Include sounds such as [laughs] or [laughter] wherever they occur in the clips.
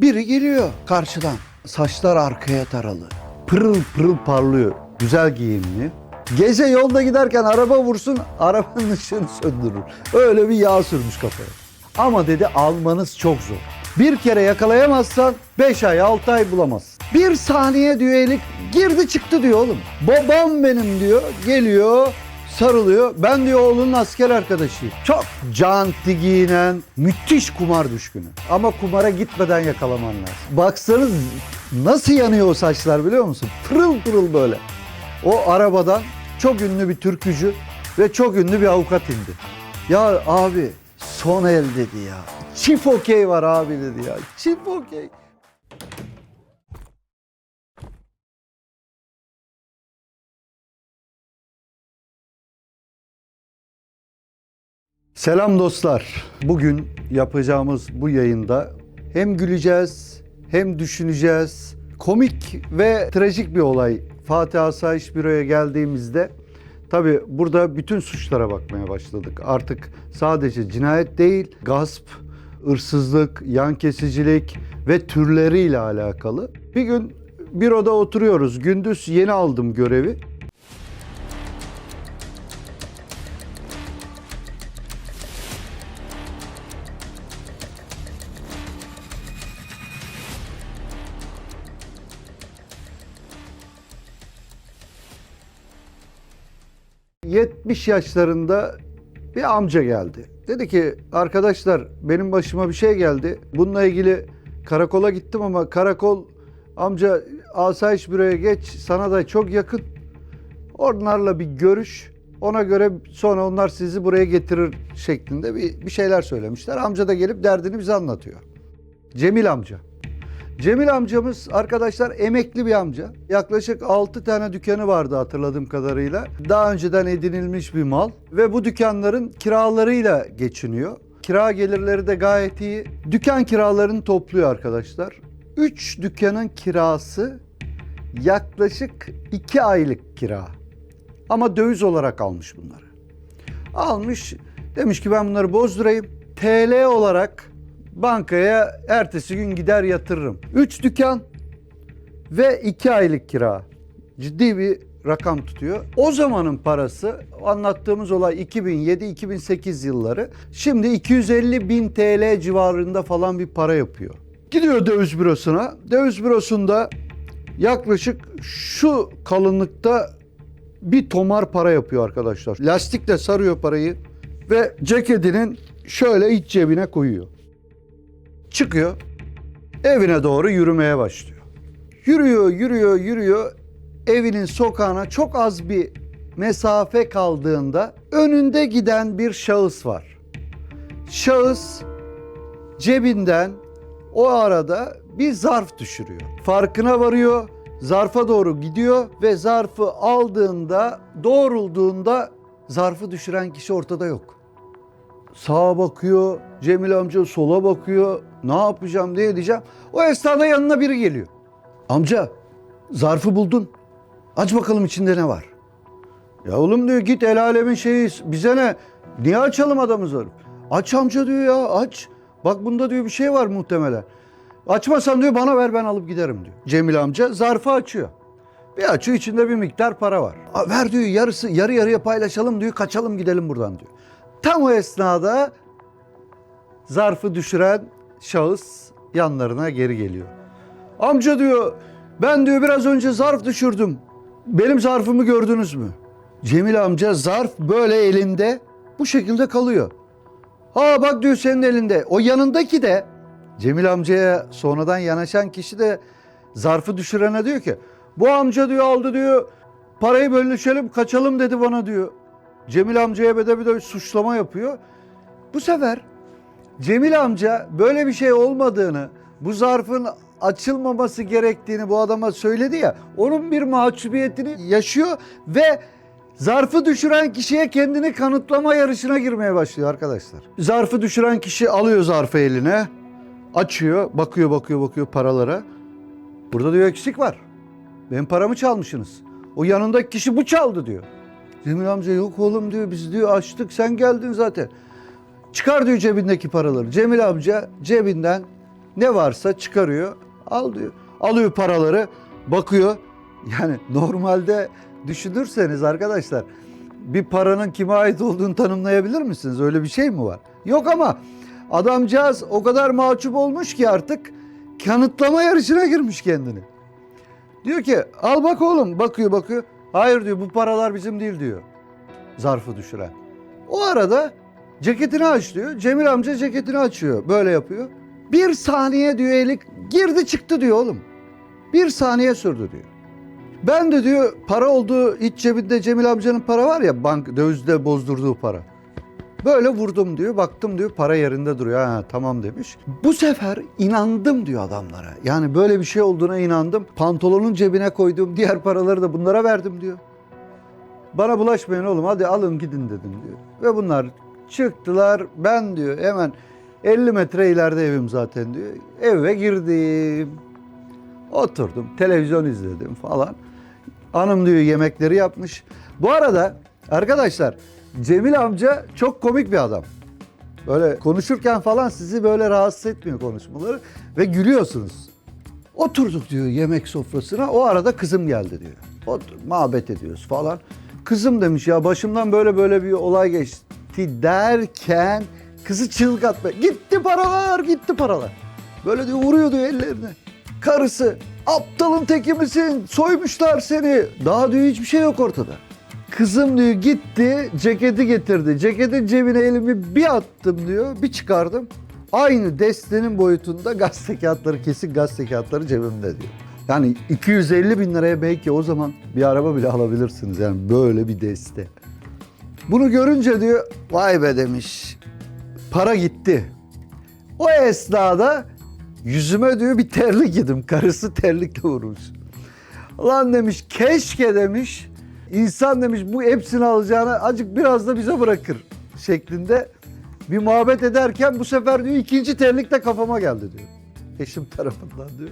Biri geliyor karşıdan. Saçlar arkaya taralı. Pırıl pırıl parlıyor. Güzel giyimli. Gece yolda giderken araba vursun, arabanın ışığını söndürür. Öyle bir yağ sürmüş kafaya. Ama dedi almanız çok zor. Bir kere yakalayamazsan 5 ay 6 ay bulamazsın. Bir saniye diyor girdi çıktı diyor oğlum. Babam benim diyor geliyor sarılıyor. Ben diyor oğlunun asker arkadaşıyım. Çok canti giyinen, müthiş kumar düşkünü. Ama kumara gitmeden yakalaman lazım. Baksanız nasıl yanıyor o saçlar biliyor musun? Pırıl pırıl böyle. O arabadan çok ünlü bir türkücü ve çok ünlü bir avukat indi. Ya abi son el dedi ya. Çift okey var abi dedi ya. Çift okey. Selam dostlar. Bugün yapacağımız bu yayında hem güleceğiz hem düşüneceğiz. Komik ve trajik bir olay. Fatih Asayiş Büro'ya geldiğimizde tabi burada bütün suçlara bakmaya başladık. Artık sadece cinayet değil, gasp, hırsızlık, yan kesicilik ve türleriyle alakalı. Bir gün büroda oturuyoruz. Gündüz yeni aldım görevi. ...70 yaşlarında bir amca geldi. Dedi ki arkadaşlar benim başıma bir şey geldi. Bununla ilgili karakola gittim ama karakol amca asayiş büroya geç sana da çok yakın. Onlarla bir görüş. Ona göre sonra onlar sizi buraya getirir şeklinde bir, bir şeyler söylemişler. Amca da gelip derdini bize anlatıyor. Cemil amca. Cemil amcamız arkadaşlar emekli bir amca. Yaklaşık 6 tane dükkanı vardı hatırladığım kadarıyla. Daha önceden edinilmiş bir mal ve bu dükkanların kiralarıyla geçiniyor. Kira gelirleri de gayet iyi. Dükkan kiralarını topluyor arkadaşlar. 3 dükkanın kirası yaklaşık 2 aylık kira. Ama döviz olarak almış bunları. Almış demiş ki ben bunları bozdurayım. TL olarak bankaya ertesi gün gider yatırırım. 3 dükkan ve 2 aylık kira. Ciddi bir rakam tutuyor. O zamanın parası anlattığımız olay 2007-2008 yılları. Şimdi 250 bin TL civarında falan bir para yapıyor. Gidiyor döviz bürosuna. Döviz bürosunda yaklaşık şu kalınlıkta bir tomar para yapıyor arkadaşlar. Lastikle sarıyor parayı ve ceketinin şöyle iç cebine koyuyor. Çıkıyor. Evine doğru yürümeye başlıyor. Yürüyor, yürüyor, yürüyor. Evinin sokağına çok az bir mesafe kaldığında önünde giden bir şahıs var. Şahıs cebinden o arada bir zarf düşürüyor. Farkına varıyor, zarfa doğru gidiyor ve zarfı aldığında, doğrulduğunda zarfı düşüren kişi ortada yok. Sağa bakıyor, Cemil amca sola bakıyor. Ne yapacağım, ne edeceğim? O esnada yanına biri geliyor. Amca, zarfı buldun. Aç bakalım içinde ne var. Ya oğlum diyor git el alemin şeyi bize ne? Niye açalım adamı zarf? Aç amca diyor ya aç. Bak bunda diyor bir şey var muhtemelen. Açmasan diyor bana ver ben alıp giderim diyor. Cemil amca zarfı açıyor. Bir açıyor içinde bir miktar para var. "Aa, Ver diyor yarısı yarı yarıya paylaşalım diyor kaçalım gidelim buradan diyor. Tam o esnada zarfı düşüren şahıs yanlarına geri geliyor. Amca diyor ben diyor biraz önce zarf düşürdüm. Benim zarfımı gördünüz mü? Cemil amca zarf böyle elinde bu şekilde kalıyor. Ha bak diyor senin elinde. O yanındaki de Cemil amcaya sonradan yanaşan kişi de zarfı düşürene diyor ki bu amca diyor aldı diyor parayı bölüşelim kaçalım dedi bana diyor. Cemil amcaya bir de bir de suçlama yapıyor. Bu sefer Cemil amca böyle bir şey olmadığını, bu zarfın açılmaması gerektiğini bu adama söyledi ya. Onun bir mahcubiyetini yaşıyor ve zarfı düşüren kişiye kendini kanıtlama yarışına girmeye başlıyor arkadaşlar. Zarfı düşüren kişi alıyor zarfı eline, açıyor, bakıyor bakıyor bakıyor paralara. Burada diyor eksik var. Benim paramı çalmışsınız. O yanındaki kişi bu çaldı diyor. Cemil amca yok oğlum diyor biz diyor açtık sen geldin zaten. Çıkar diyor cebindeki paraları. Cemil amca cebinden Ne varsa çıkarıyor. Al diyor. Alıyor paraları. Bakıyor. Yani normalde düşünürseniz arkadaşlar bir paranın kime ait olduğunu tanımlayabilir misiniz? Öyle bir şey mi var? Yok ama adamcağız o kadar mahcup olmuş ki artık kanıtlama yarışına girmiş kendini. Diyor ki al bak oğlum bakıyor bakıyor. Hayır diyor bu paralar bizim değil diyor. Zarfı düşüren. O arada ceketini aç diyor. Cemil amca ceketini açıyor. Böyle yapıyor. Bir saniye diyor eli girdi çıktı diyor oğlum. Bir saniye sürdü diyor. Ben de diyor para olduğu iç cebinde Cemil amcanın para var ya bank dövizde bozdurduğu para. Böyle vurdum diyor. Baktım diyor para yerinde duruyor. Ha tamam demiş. Bu sefer inandım diyor adamlara. Yani böyle bir şey olduğuna inandım. Pantolonun cebine koyduğum diğer paraları da bunlara verdim diyor. Bana bulaşmayın oğlum hadi alın gidin dedim diyor. Ve bunlar çıktılar. Ben diyor hemen 50 metre ileride evim zaten diyor. Eve girdim. Oturdum, televizyon izledim falan. Hanım diyor yemekleri yapmış. Bu arada arkadaşlar Cemil amca çok komik bir adam. Böyle konuşurken falan sizi böyle rahatsız etmiyor konuşmaları ve gülüyorsunuz. Oturduk diyor yemek sofrasına. O arada kızım geldi diyor. Otur, muhabbet ediyoruz falan. Kızım demiş ya başımdan böyle böyle bir olay geçti derken kızı çığlık atma. Gitti paralar, gitti paralar. Böyle diyor vuruyor diyor ellerine. Karısı aptalın teki misin? Soymuşlar seni. Daha diyor hiçbir şey yok ortada. Kızım diyor gitti ceketi getirdi. Ceketin cebine elimi bir attım diyor. Bir çıkardım. Aynı destenin boyutunda gazete kağıtları kesin gazete kağıtları cebimde diyor. Yani 250 bin liraya belki o zaman bir araba bile alabilirsiniz. Yani böyle bir deste. Bunu görünce diyor vay be demiş. Para gitti. O esnada yüzüme diyor bir terlik yedim. Karısı terlikle vurmuş. Lan demiş keşke demiş insan demiş bu hepsini alacağına acık biraz da bize bırakır şeklinde bir muhabbet ederken bu sefer diyor ikinci terlik de kafama geldi diyor. Eşim tarafından diyor.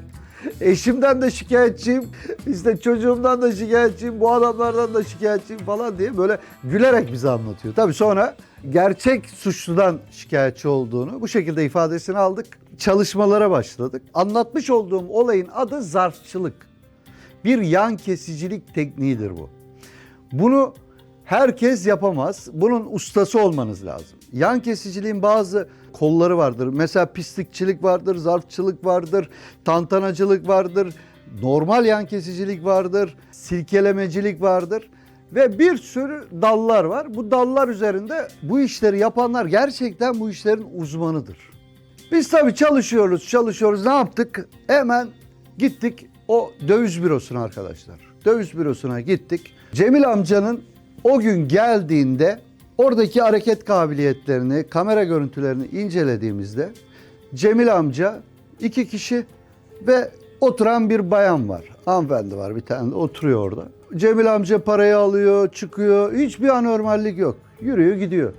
Eşimden de şikayetçiyim, işte çocuğumdan da şikayetçiyim, bu adamlardan da şikayetçiyim falan diye böyle gülerek bize anlatıyor. Tabii sonra gerçek suçludan şikayetçi olduğunu bu şekilde ifadesini aldık. Çalışmalara başladık. Anlatmış olduğum olayın adı zarfçılık. Bir yan kesicilik tekniğidir bu. Bunu herkes yapamaz. Bunun ustası olmanız lazım. Yan kesiciliğin bazı kolları vardır. Mesela pislikçilik vardır, zarfçılık vardır, tantanacılık vardır, normal yan kesicilik vardır, silkelemecilik vardır ve bir sürü dallar var. Bu dallar üzerinde bu işleri yapanlar gerçekten bu işlerin uzmanıdır. Biz tabii çalışıyoruz, çalışıyoruz. Ne yaptık? Hemen gittik o döviz bürosuna arkadaşlar. Döviz bürosuna gittik. Cemil amcanın o gün geldiğinde oradaki hareket kabiliyetlerini, kamera görüntülerini incelediğimizde Cemil amca iki kişi ve oturan bir bayan var. Hanımefendi var bir tane oturuyor orada. Cemil amca parayı alıyor, çıkıyor. Hiçbir anormallik yok. Yürüyor, gidiyor.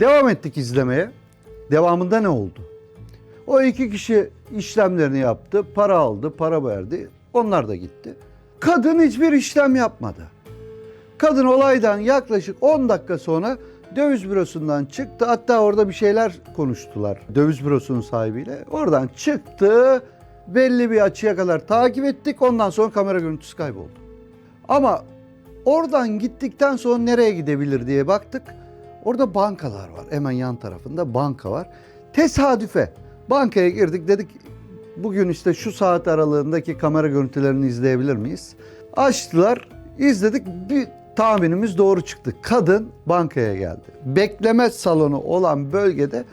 Devam ettik izlemeye. Devamında ne oldu? O iki kişi işlemlerini yaptı, para aldı, para verdi. Onlar da gitti. Kadın hiçbir işlem yapmadı. Kadın olaydan yaklaşık 10 dakika sonra döviz bürosundan çıktı. Hatta orada bir şeyler konuştular döviz bürosunun sahibiyle. Oradan çıktı. Belli bir açıya kadar takip ettik. Ondan sonra kamera görüntüsü kayboldu. Ama oradan gittikten sonra nereye gidebilir diye baktık. Orada bankalar var. Hemen yan tarafında banka var. Tesadüfe bankaya girdik dedik bugün işte şu saat aralığındaki kamera görüntülerini izleyebilir miyiz? Açtılar, izledik. Bir tahminimiz doğru çıktı. Kadın bankaya geldi. Bekleme salonu olan bölgede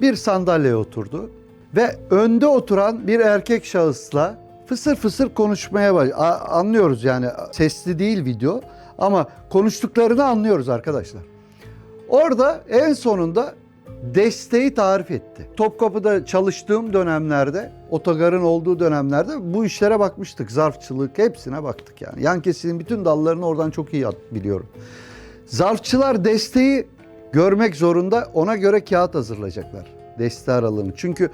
bir sandalyeye oturdu ve önde oturan bir erkek şahısla fısır fısır konuşmaya baş. Anlıyoruz yani sesli değil video ama konuştuklarını anlıyoruz arkadaşlar. Orada en sonunda desteği tarif etti. Topkapı'da çalıştığım dönemlerde, otogarın olduğu dönemlerde bu işlere bakmıştık. Zarfçılık hepsine baktık yani. Yan kesinin bütün dallarını oradan çok iyi biliyorum. Zarfçılar desteği görmek zorunda. Ona göre kağıt hazırlayacaklar. Deste aralığını. Çünkü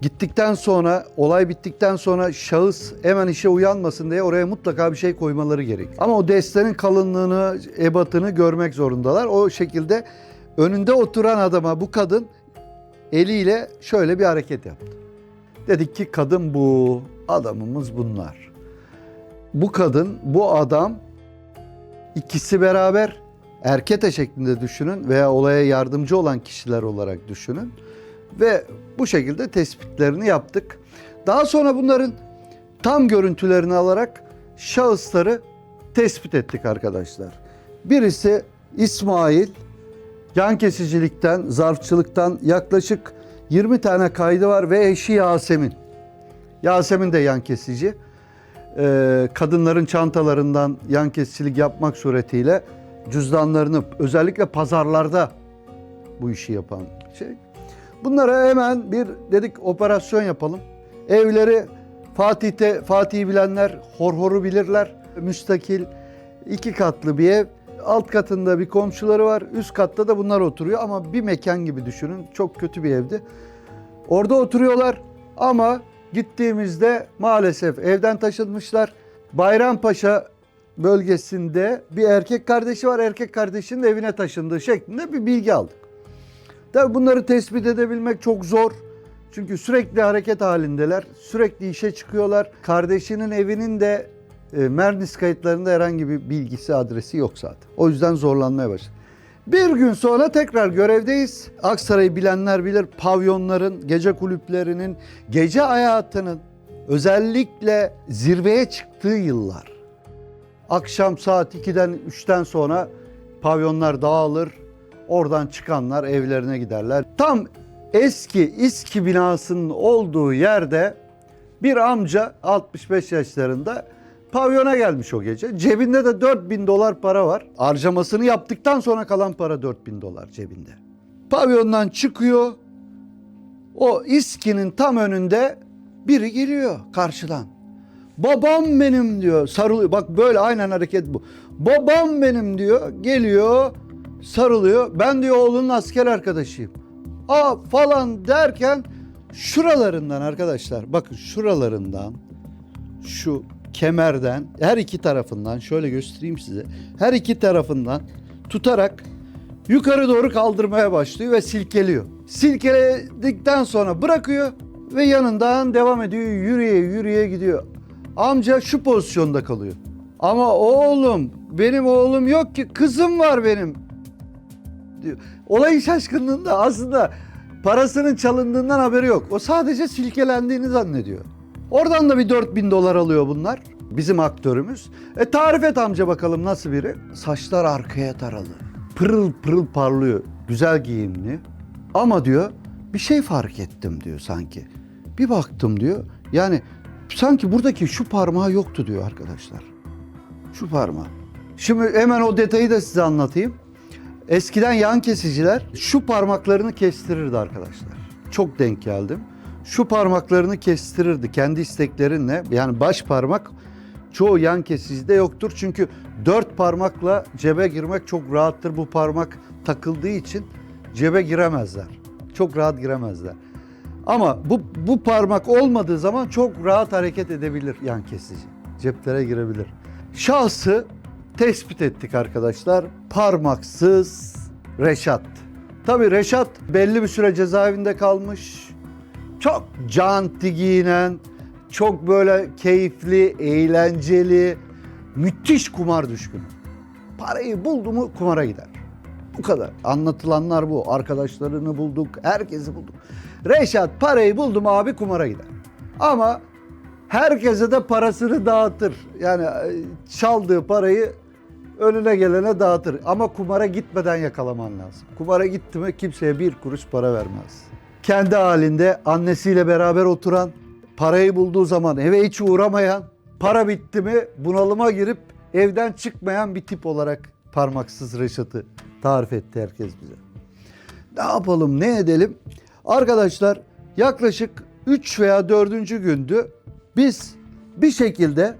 gittikten sonra, olay bittikten sonra şahıs hemen işe uyanmasın diye oraya mutlaka bir şey koymaları gerek. Ama o destenin kalınlığını, ebatını görmek zorundalar. O şekilde önünde oturan adama bu kadın eliyle şöyle bir hareket yaptı. Dedik ki kadın bu, adamımız bunlar. Bu kadın, bu adam ikisi beraber erkete şeklinde düşünün veya olaya yardımcı olan kişiler olarak düşünün. Ve bu şekilde tespitlerini yaptık. Daha sonra bunların tam görüntülerini alarak şahısları tespit ettik arkadaşlar. Birisi İsmail, yan kesicilikten, zarfçılıktan yaklaşık 20 tane kaydı var ve eşi Yasemin. Yasemin de yan kesici. Ee, kadınların çantalarından yan kesicilik yapmak suretiyle cüzdanlarını özellikle pazarlarda bu işi yapan şey. Bunlara hemen bir dedik operasyon yapalım. Evleri Fatih'te Fatih'i bilenler horhoru bilirler. Müstakil iki katlı bir ev. Alt katında bir komşuları var. Üst katta da bunlar oturuyor ama bir mekan gibi düşünün. Çok kötü bir evdi. Orada oturuyorlar ama gittiğimizde maalesef evden taşınmışlar. Bayrampaşa bölgesinde bir erkek kardeşi var. Erkek kardeşinin evine taşındığı şeklinde bir bilgi aldık. Tabii bunları tespit edebilmek çok zor. Çünkü sürekli hareket halindeler. Sürekli işe çıkıyorlar. Kardeşinin evinin de e, Mernis kayıtlarında herhangi bir bilgisi, adresi yok zaten. O yüzden zorlanmaya başladı. Bir gün sonra tekrar görevdeyiz. Aksaray'ı bilenler bilir pavyonların, gece kulüplerinin, gece hayatının özellikle zirveye çıktığı yıllar. Akşam saat 2'den 3'ten sonra pavyonlar dağılır. Oradan çıkanlar evlerine giderler. Tam eski İSKİ binasının olduğu yerde bir amca 65 yaşlarında pavyona gelmiş o gece. Cebinde de 4000 dolar para var. Harcamasını yaptıktan sonra kalan para 4000 dolar cebinde. Pavyondan çıkıyor. O İSKİ'nin tam önünde biri geliyor karşıdan. Babam benim diyor. Sarılıyor. Bak böyle aynen hareket bu. Babam benim diyor. Geliyor. Sarılıyor. Ben diyor oğlunun asker arkadaşıyım. Aa falan derken şuralarından arkadaşlar bakın şuralarından şu kemerden her iki tarafından şöyle göstereyim size. Her iki tarafından tutarak yukarı doğru kaldırmaya başlıyor ve silkeliyor. Silkeledikten sonra bırakıyor ve yanından devam ediyor. Yürüye yürüye gidiyor. Amca şu pozisyonda kalıyor. Ama oğlum benim oğlum yok ki kızım var benim diyor. Olayın şaşkınlığında aslında parasının çalındığından haberi yok. O sadece silkelendiğini zannediyor. Oradan da bir 4000 dolar alıyor bunlar. Bizim aktörümüz. E tarif et amca bakalım nasıl biri? Saçlar arkaya taralı. Pırıl pırıl parlıyor. Güzel giyimli. Ama diyor bir şey fark ettim diyor sanki. Bir baktım diyor. Yani sanki buradaki şu parmağı yoktu diyor arkadaşlar. Şu parmağı. Şimdi hemen o detayı da size anlatayım. Eskiden yan kesiciler şu parmaklarını kestirirdi arkadaşlar. Çok denk geldim. Şu parmaklarını kestirirdi kendi isteklerinle. Yani baş parmak çoğu yan kesicide yoktur. Çünkü dört parmakla cebe girmek çok rahattır. Bu parmak takıldığı için cebe giremezler. Çok rahat giremezler. Ama bu, bu parmak olmadığı zaman çok rahat hareket edebilir yan kesici. Ceplere girebilir. Şahsı tespit ettik arkadaşlar. Parmaksız Reşat. Tabii Reşat belli bir süre cezaevinde kalmış. Çok canti giyinen, çok böyle keyifli, eğlenceli, müthiş kumar düşkünü. Parayı buldu mu kumara gider. Bu kadar. Anlatılanlar bu. Arkadaşlarını bulduk, herkesi bulduk. Reşat parayı buldu mu abi kumara gider. Ama herkese de parasını dağıtır. Yani e, çaldığı parayı önüne gelene dağıtır. Ama kumara gitmeden yakalaman lazım. Kumara gitti mi kimseye bir kuruş para vermez. Kendi halinde annesiyle beraber oturan, parayı bulduğu zaman eve hiç uğramayan, para bitti mi bunalıma girip evden çıkmayan bir tip olarak parmaksız Reşat'ı tarif etti herkes bize. Ne yapalım, ne edelim? Arkadaşlar yaklaşık 3 veya 4. gündü. Biz bir şekilde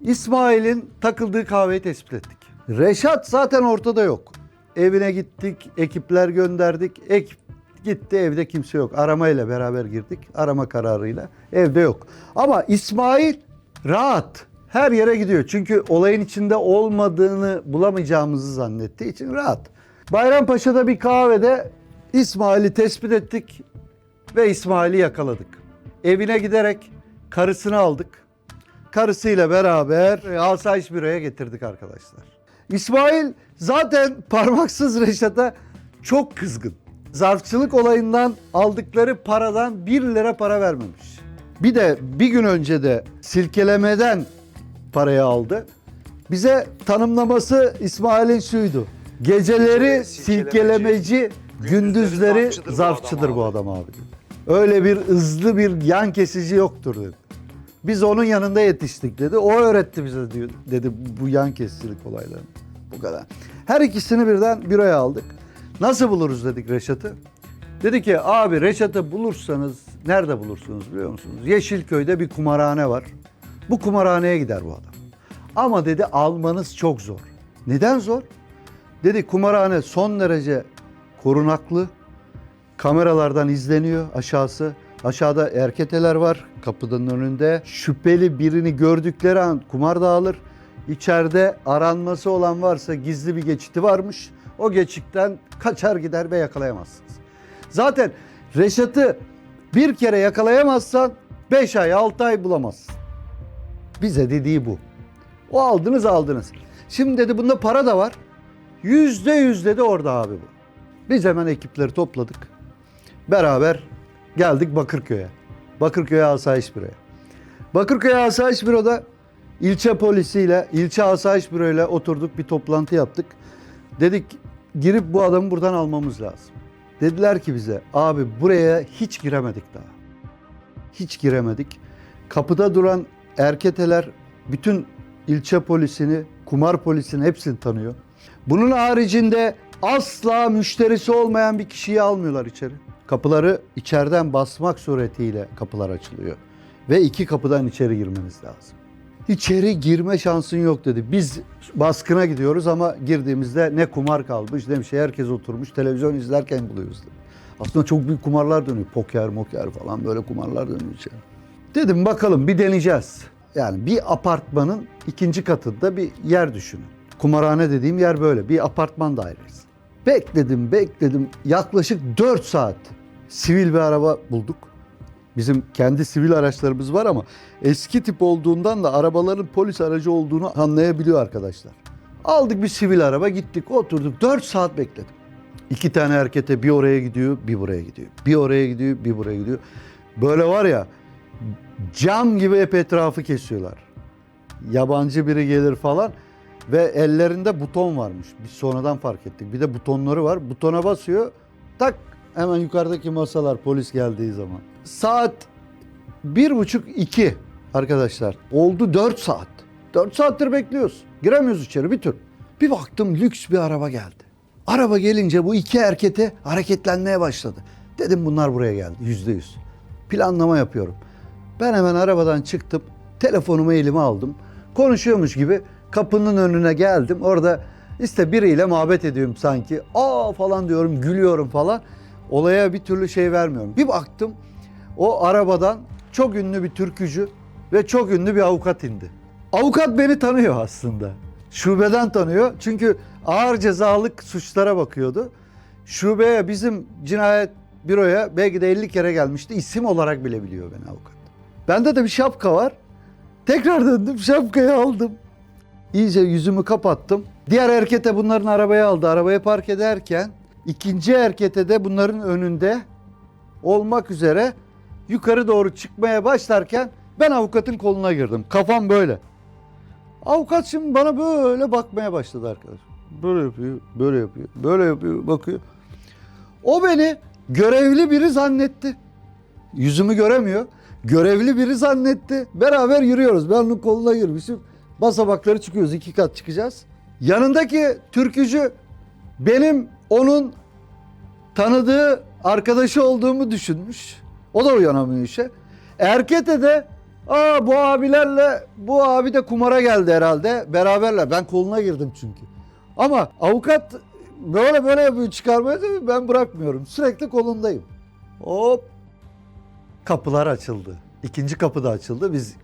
İsmail'in takıldığı kahveyi tespit ettik. Reşat zaten ortada yok. Evine gittik, ekipler gönderdik. Ekip gitti, evde kimse yok. Aramayla beraber girdik, arama kararıyla. Evde yok. Ama İsmail rahat. Her yere gidiyor. Çünkü olayın içinde olmadığını bulamayacağımızı zannettiği için rahat. Bayrampaşa'da bir kahvede İsmail'i tespit ettik ve İsmail'i yakaladık. evine giderek karısını aldık. Karısıyla beraber e, asayiş büroya getirdik arkadaşlar. İsmail zaten [laughs] parmaksız Reşat'a çok kızgın. Zarfçılık olayından aldıkları paradan 1 lira para vermemiş. Bir de bir gün önce de silkelemeden parayı aldı. Bize tanımlaması İsmail'in şuydu. Geceleri silkelemeci, gündüzleri zarfçıdır bu adam abi. Öyle bir hızlı bir yan kesici yoktur dedi. Biz onun yanında yetiştik dedi. O öğretti bize diyor, dedi bu yan kesicilik olaylarını. Bu kadar. Her ikisini birden büroya aldık. Nasıl buluruz dedik Reşat'ı. Dedi ki abi Reşat'ı bulursanız nerede bulursunuz biliyor musunuz? Yeşilköy'de bir kumarhane var. Bu kumarhaneye gider bu adam. Ama dedi almanız çok zor. Neden zor? Dedi kumarhane son derece korunaklı. Kameralardan izleniyor aşağısı. Aşağıda erketeler var kapının önünde. Şüpheli birini gördükleri an kumar dağılır. İçeride aranması olan varsa gizli bir geçiti varmış. O geçitten kaçar gider ve yakalayamazsınız. Zaten Reşat'ı bir kere yakalayamazsan 5 ay 6 ay bulamazsın. Bize dediği bu. O aldınız aldınız. Şimdi dedi bunda para da var. Yüzde yüz dedi orada abi bu. Biz hemen ekipleri topladık. Beraber geldik Bakırköy'e. Bakırköy'e asayiş büroya. Bakırköy Asayiş Büro'da ilçe polisiyle, ilçe asayiş büroyla oturduk bir toplantı yaptık. Dedik girip bu adamı buradan almamız lazım. Dediler ki bize abi buraya hiç giremedik daha. Hiç giremedik. Kapıda duran erketeler bütün ilçe polisini, kumar polisini hepsini tanıyor. Bunun haricinde asla müşterisi olmayan bir kişiyi almıyorlar içeri. Kapıları içeriden basmak suretiyle kapılar açılıyor. Ve iki kapıdan içeri girmeniz lazım. İçeri girme şansın yok dedi. Biz baskına gidiyoruz ama girdiğimizde ne kumar kalmış ne bir şey. Herkes oturmuş televizyon izlerken buluyoruz dedi. Aslında çok büyük kumarlar dönüyor. Poker, moker falan böyle kumarlar dönüyor içeri. Dedim bakalım bir deneyeceğiz. Yani bir apartmanın ikinci katında bir yer düşünün. Kumarhane dediğim yer böyle. Bir apartman dairesi. Bekledim, bekledim. Yaklaşık 4 saat sivil bir araba bulduk. Bizim kendi sivil araçlarımız var ama eski tip olduğundan da arabaların polis aracı olduğunu anlayabiliyor arkadaşlar. Aldık bir sivil araba gittik oturduk 4 saat bekledim. İki tane erkete bir oraya gidiyor bir buraya gidiyor. Bir oraya gidiyor bir buraya gidiyor. Böyle var ya cam gibi hep etrafı kesiyorlar. Yabancı biri gelir falan ve ellerinde buton varmış. Biz sonradan fark ettik. Bir de butonları var. Butona basıyor. Tak hemen yukarıdaki masalar polis geldiği zaman. Saat bir buçuk iki arkadaşlar. Oldu dört saat. Dört saattir bekliyoruz. Giremiyoruz içeri bir tür. Bir baktım lüks bir araba geldi. Araba gelince bu iki erkete hareketlenmeye başladı. Dedim bunlar buraya geldi yüzde yüz. Planlama yapıyorum. Ben hemen arabadan çıktım. Telefonumu elime aldım. Konuşuyormuş gibi kapının önüne geldim. Orada işte biriyle muhabbet ediyorum sanki. Aa falan diyorum, gülüyorum falan. Olaya bir türlü şey vermiyorum. Bir baktım o arabadan çok ünlü bir türkücü ve çok ünlü bir avukat indi. Avukat beni tanıyor aslında. Şubeden tanıyor. Çünkü ağır cezalık suçlara bakıyordu. Şubeye bizim cinayet büroya belki de 50 kere gelmişti. İsim olarak bile biliyor beni avukat. Bende de bir şapka var. Tekrar döndüm şapkayı aldım. İyice yüzümü kapattım. Diğer erkete bunların arabaya aldı. Arabaya park ederken ikinci erkete de bunların önünde olmak üzere yukarı doğru çıkmaya başlarken ben avukatın koluna girdim. Kafam böyle. Avukat şimdi bana böyle bakmaya başladı arkadaş. Böyle yapıyor, böyle yapıyor, böyle yapıyor, bakıyor. O beni görevli biri zannetti. Yüzümü göremiyor. Görevli biri zannetti. Beraber yürüyoruz. Ben onun koluna girmişim. Basamakları çıkıyoruz. iki kat çıkacağız. Yanındaki türkücü benim onun tanıdığı arkadaşı olduğumu düşünmüş. O da uyanamıyor işe. Erkete de Aa bu abilerle bu abi de kumara geldi herhalde. Beraberler. Ben koluna girdim çünkü. Ama avukat böyle böyle yapıyor çıkarmaya da ben bırakmıyorum. Sürekli kolundayım. Hop kapılar açıldı. İkinci kapı da açıldı. Biz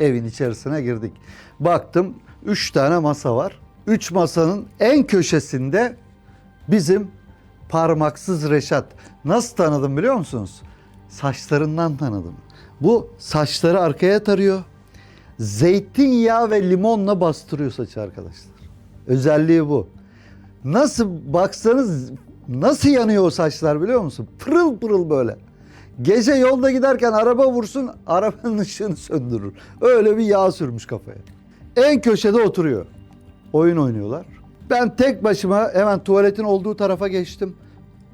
evin içerisine girdik. Baktım üç tane masa var. Üç masanın en köşesinde bizim parmaksız Reşat. Nasıl tanıdım biliyor musunuz? Saçlarından tanıdım. Bu saçları arkaya tarıyor. Zeytinyağı ve limonla bastırıyor saçı arkadaşlar. Özelliği bu. Nasıl baksanız nasıl yanıyor o saçlar biliyor musun? Pırıl pırıl böyle. Gece yolda giderken araba vursun arabanın [laughs] ışığını söndürür. Öyle bir yağ sürmüş kafaya. En köşede oturuyor. Oyun oynuyorlar. Ben tek başıma hemen tuvaletin olduğu tarafa geçtim.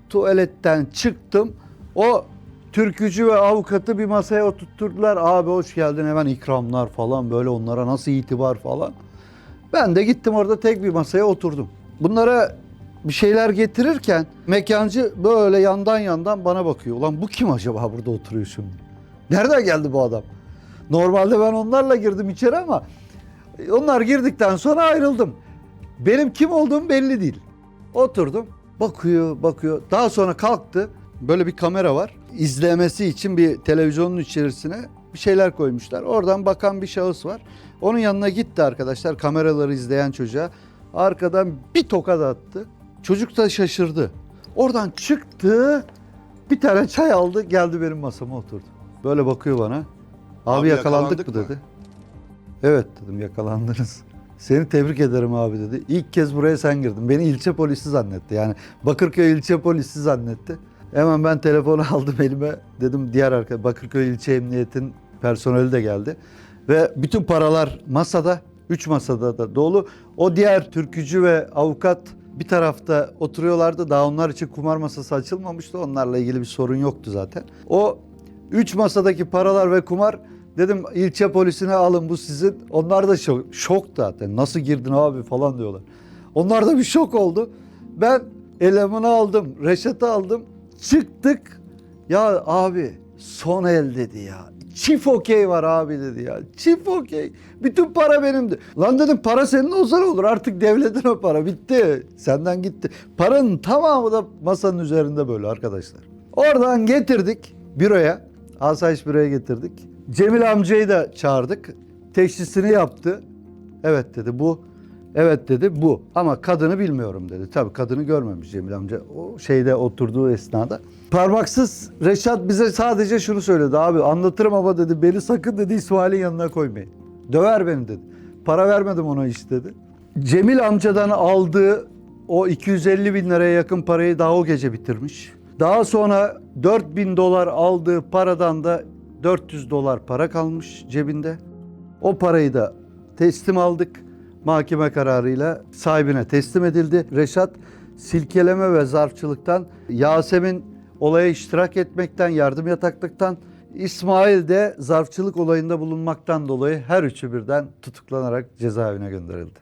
Tuvaletten çıktım. O türkücü ve avukatı bir masaya oturtturdular. Abi hoş geldin hemen ikramlar falan böyle onlara nasıl itibar falan. Ben de gittim orada tek bir masaya oturdum. Bunlara bir şeyler getirirken mekancı böyle yandan yandan bana bakıyor. Ulan bu kim acaba burada oturuyor şimdi? Nereden geldi bu adam? Normalde ben onlarla girdim içeri ama onlar girdikten sonra ayrıldım. Benim kim olduğum belli değil. Oturdum. Bakıyor, bakıyor. Daha sonra kalktı. Böyle bir kamera var. İzlemesi için bir televizyonun içerisine bir şeyler koymuşlar. Oradan bakan bir şahıs var. Onun yanına gitti arkadaşlar kameraları izleyen çocuğa. Arkadan bir tokat attı. Çocuk da şaşırdı. Oradan çıktı. Bir tane çay aldı geldi benim masama oturdu. Böyle bakıyor bana. Abi, Abi yakalandık, yakalandık mı dedi. Evet dedim yakalandınız. Seni tebrik ederim abi dedi. İlk kez buraya sen girdin. Beni ilçe polisi zannetti. Yani Bakırköy ilçe polisi zannetti. Hemen ben telefonu [laughs] aldım elime. Dedim diğer arkadaş Bakırköy ilçe emniyetin personeli de geldi. Ve bütün paralar masada. Üç masada da dolu. O diğer türkücü ve avukat bir tarafta oturuyorlardı. Daha onlar için kumar masası açılmamıştı. Onlarla ilgili bir sorun yoktu zaten. O üç masadaki paralar ve kumar dedim ilçe polisine alın bu sizin. Onlar da şok, şok zaten. Nasıl girdin abi falan diyorlar. Onlar da bir şok oldu. Ben elemanı aldım, Reşat'ı aldım. Çıktık. Ya abi son el dedi ya. Çift okey var abi dedi ya. Çift okey. Bütün para benimdi. Lan dedim para senin olsa ne olur artık devletin o para bitti. Senden gitti. Paranın tamamı da masanın üzerinde böyle arkadaşlar. Oradan getirdik büroya. Asayiş büroya getirdik. Cemil amcayı da çağırdık. Teşhisini yaptı. Evet dedi bu. Evet dedi bu. Ama kadını bilmiyorum dedi. Tabii kadını görmemiş Cemil amca. O şeyde oturduğu esnada. Parmaksız Reşat bize sadece şunu söyledi. Abi anlatırım ama dedi beni sakın dedi İsmail'in yanına koymayın. Döver beni dedi. Para vermedim ona iş dedi. Cemil amcadan aldığı o 250 bin liraya yakın parayı daha o gece bitirmiş. Daha sonra 4000 dolar aldığı paradan da 400 dolar para kalmış cebinde. O parayı da teslim aldık. Mahkeme kararıyla sahibine teslim edildi. Reşat silkeleme ve zarfçılıktan, Yasemin olaya iştirak etmekten, yardım yataklıktan, İsmail de zarfçılık olayında bulunmaktan dolayı her üçü birden tutuklanarak cezaevine gönderildi.